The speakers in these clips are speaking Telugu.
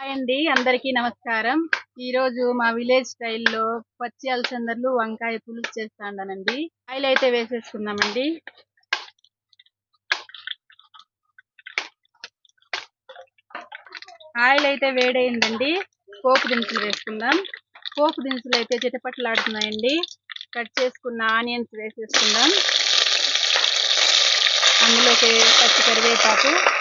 హాయ్ అండి అందరికీ నమస్కారం. ఈ రోజు మా విలేజ్ స్టైల్లో పచ్చి అలసందర్లు వంకాయ పులుసు చేస్తానండి ఆయిల్ అయితే వేసేసుకుందామండి. ఆయిల్ అయితే వేడైందండి. పోపు దినుసులు వేసుకుందాం. పోపు దినుసులు అయితే చిటపట్లాడుతున్నాయండి. కట్ చేసుకున్న ఆనియన్స్ వేసేసుకుందాం. అందులోకి పచ్చి కరివేపాకు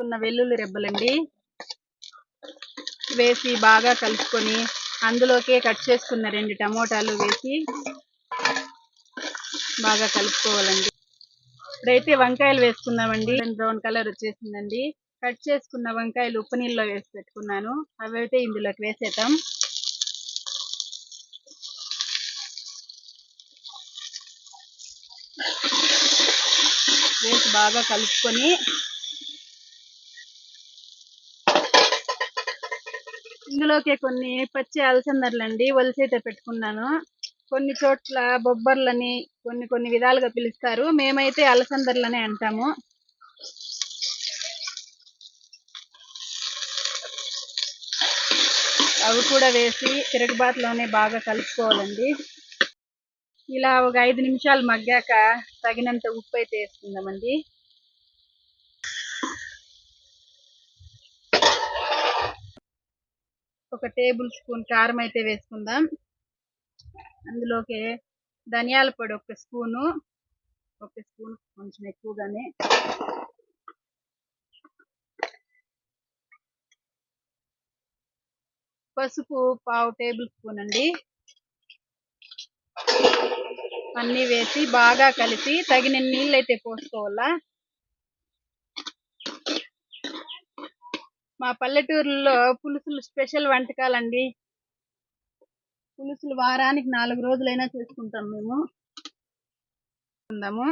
తీసుకున్న వెల్లుల్లి రెబ్బలండి. వేసి బాగా కలుపుకొని అందులోకే కట్ చేసుకున్న రెండు టమోటాలు వేసి బాగా కలుపుకోవాలండి. ఇప్పుడైతే వంకాయలు వేసుకుందామండి. బ్రౌన్ కలర్ వచ్చేసిందండి. కట్ చేసుకున్న వంకాయలు ఉప్పు నీళ్ళలో వేసి పెట్టుకున్నాను. అవి అయితే ఇందులోకి వేసేద్దాం. వేసి బాగా కలుపుకొని ఇందులోకి కొన్ని పచ్చి అలసందర్లండి వలిసైతే పెట్టుకున్నాను. కొన్ని చోట్ల బొబ్బర్లని కొన్ని కొన్ని విధాలుగా పిలుస్తారు. మేమైతే అలసందర్లనే అంటాము. అవి కూడా వేసి తిరగబాటులోనే బాగా కలుపుకోవాలండి. ఇలా ఒక ఐదు నిమిషాలు మగ్గాక తగినంత ఉప్పు అయితే వేసుకుందామండి. ఒక టేబుల్ స్పూన్ కారం అయితే వేసుకుందాం. అందులోకి ధనియాల పొడి ఒక స్పూను ఒక స్పూన్ కొంచెం ఎక్కువగానే. పసుపు పావు టేబుల్ స్పూన్ అండి. అన్నీ వేసి బాగా కలిపి తగిన నీళ్ళు అయితే పోసుకోవాలా? మా పల్లెటూరులో పులుసులు స్పెషల్ వంటకాలండి. పులుసులు వారానికి నాలుగు రోజులైనా చేసుకుంటాం మేము. ఉందాము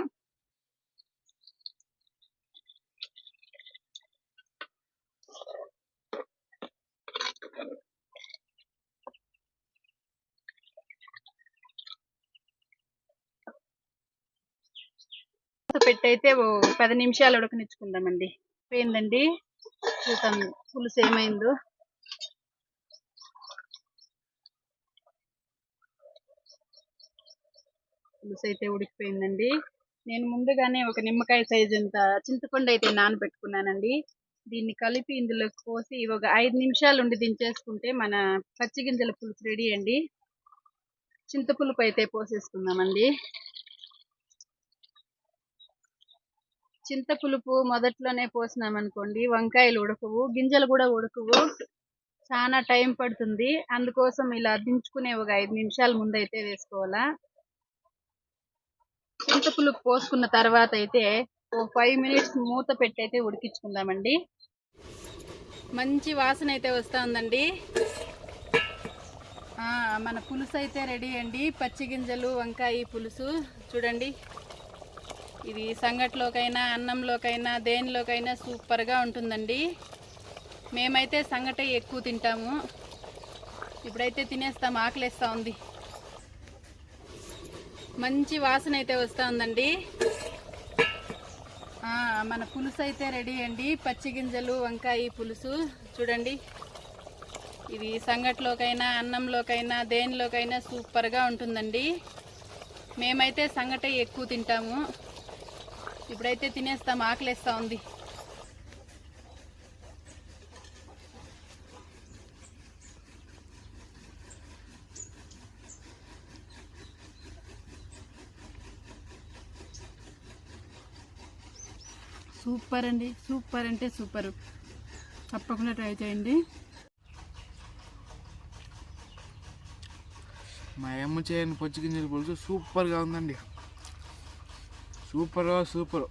పెట్టయితే పది నిమిషాలు ఉడకనిచ్చుకుందామండి. పోయిందండి చూద్దాం పులుసు ఏమైందో. పులుసు అయితే ఉడికిపోయిందండి. నేను ముందుగానే ఒక నిమ్మకాయ సైజ్ అంత చింతపండు అయితే నానబెట్టుకున్నానండి. దీన్ని కలిపి ఇందులో పోసి ఒక ఐదు నిమిషాలు ఉండి దించేసుకుంటే మన పచ్చి గింజల పులుసు రెడీ అండి. చింతపులుపు అయితే పోసేసుకుందామండి. చింతపులుపు మొదట్లోనే పోసినామనుకోండి వంకాయలు ఉడకవు గింజలు కూడా ఉడకవు. చాలా టైం పడుతుంది. అందుకోసం ఇలా దించుకునే ఒక ఐదు నిమిషాల ముందైతే వేసుకోవాలా. వేసుకోవాలా చింతపులుపు పోసుకున్న తర్వాత అయితే ఓ ఫైవ్ మినిట్స్ మూత పెట్టి అయితే ఉడికించుకుందామండి. మంచి వాసన అయితే వస్తూ ఉందండి మన పులుసు అయితే రెడీ అండి. పచ్చి గింజలు వంకాయ పులుసు. చూడండి. ఇది సంగట్లోకైనా అన్నంలోకైనా దేనిలోకైనా సూపర్గా ఉంటుందండి. మేమైతే సంగటే ఎక్కువ తింటాము. ఇప్పుడైతే తినేస్తాం ఆకలేస్తూ ఉంది. మంచి వాసన అయితే వస్తూ ఉందండి. మన పులుసు అయితే రెడీ అండి. పచ్చి గింజలు వంకాయ పులుసు. చూడండి. ఇది సంగట్లోకైనా అన్నంలోకైనా దేనిలోకైనా సూపర్గా ఉంటుందండి. మేమైతే సంగటే ఎక్కువ తింటాము. ఇప్పుడైతే తినేస్తాం ఆకలేస్తూ ఉంది. సూపర్ అండి సూపర్ అంటే సూపర్. తప్పకుండా ట్రై చేయండి. మా అమ్మ చేయని పచ్చి గింజలు పులుసు సూపర్గా ఉందండి. సూపర్గా సూపర్